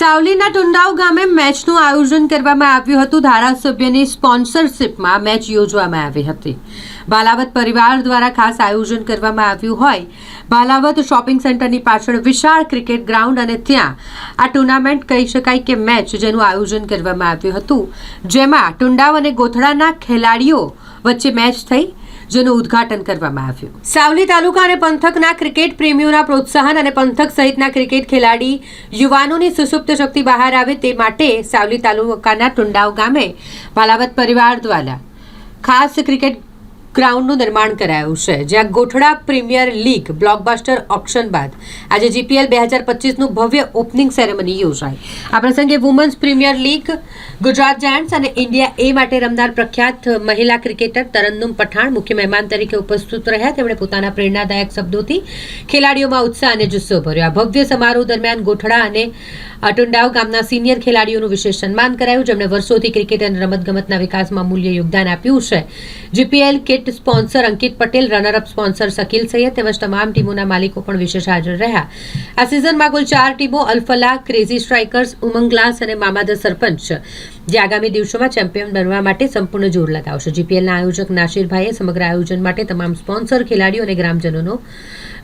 સાવલીના ટુંડાવ ગામે મેચનું આયોજન કરવામાં આવ્યું હતું. ધારાસભ્યની સ્પોન્સરશિપમાં મેચ યોજવામાં આવી હતી. બાલાવત પરિવાર દ્વારા ખાસ આયોજન કરવામાં આવ્યું હોય. બાલાવત શોપિંગ સેન્ટરની પાછળ વિશાળ ક્રિકેટ ગ્રાઉન્ડ અને ત્યાં આ ટુર્નામેન્ટ કહી શકાય કે મેચ જેનું આયોજન કરવામાં આવ્યું હતું. જેમાં ટુંડાવ અને ગોથડાના ખેલાડીઓ વચ્ચે મેચ થઈ જેનું ઉદ્ઘાટન કરવામાં આવ્યું. સાવલી તાલુકા અને પંથકના ક્રિકેટ પ્રેમીઓના પ્રોત્સાહન અને પંથક સહિતના ક્રિકેટ ખેલાડી યુવાનોની સુસુપ્ત શક્તિ બહાર આવે તે માટે સાવલી તાલુકાના ટુંડાવ ગામે ભાલાવત પરિવાર દ્વારા ખાસ ક્રિકેટ ગ્રાઉન્ડનું નિર્માણ કરાયું છે. જ્યાં Gothda premier league blockbuster auction બાદ આજે જીપીએલ બે હજાર પચીસનું ભવ્ય ઓપનિંગ સેરેમની યોજાઈ. આ પ્રસંગે women's premier league, Gujarat giants અને ઇન્ડિયા એ માટે રમનાર પ્રખ્યાત મહિલા ક્રિકેટર તરન્નુમ પઠાણ મુખ્ય મહેમાન તરીકે ઉપસ્થિત રહ્યા. તેમણે પોતાના પ્રેરણાદાયક શબ્દોથી ખેલાડીઓમાં ઉત્સાહ અને જુસ્સો ભર્યો. આ ભવ્ય સમારોહ દરમિયાન ગોઠડા અને અટુંડાવ ગામના સિનિયર ખેલાડીઓનું વિશેષ સન્માન કરાયું, જેમણે વર્ષોથી ક્રિકેટ અને રમતગમતના વિકાસમાં મૂલ્ય યોગદાન આપ્યું છે. GPL kit sponsor Ankit Patel runner up sponsor Shakil Sayed તેમજ તમામ ટીમોના માલિકો પણ વિશેષ હાજર રહ્યા આ સિઝનમાં કુલ ચાર ટીમો Alfalah crazy strikers Umang glass અને મામાદર સરપંચ જે આગામી દિવસોમાં ચેમ્પિયન બનવા માટે સંપૂર્ણ જોર લગાવશે જીપીએલના આયોજક નાશીરભાઈએ સમગ્ર આયોજન માટે તમામ સ્પોન્સર ખેલાડીઓ અને ગ્રામજનોનો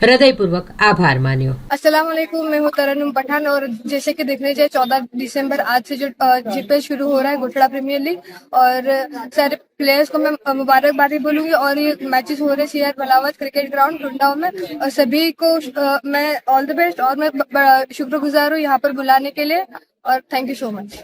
હૃદયપૂર્વક આભાર માન્યો अस्सलाम वालेकुम मैं हूँ तरन्नुम पठान और जैसे कि देखने जाए चौदह दिसंबर आज से जो जीपीएल शुरू हो रहा है गुठड़ा प्रीमियर लीग और सारे प्लेयर्स को मैं मुबारकबाद ही बोलूँगी और ये मैचेस हो रहे हैं C R Balawat cricket ground Tundav में। और सभी को मैं ऑल द बेस्ट और मैं शुक्रगुजार हूँ यहाँ पर बुलाने के लिए। और थैंक यू सो मच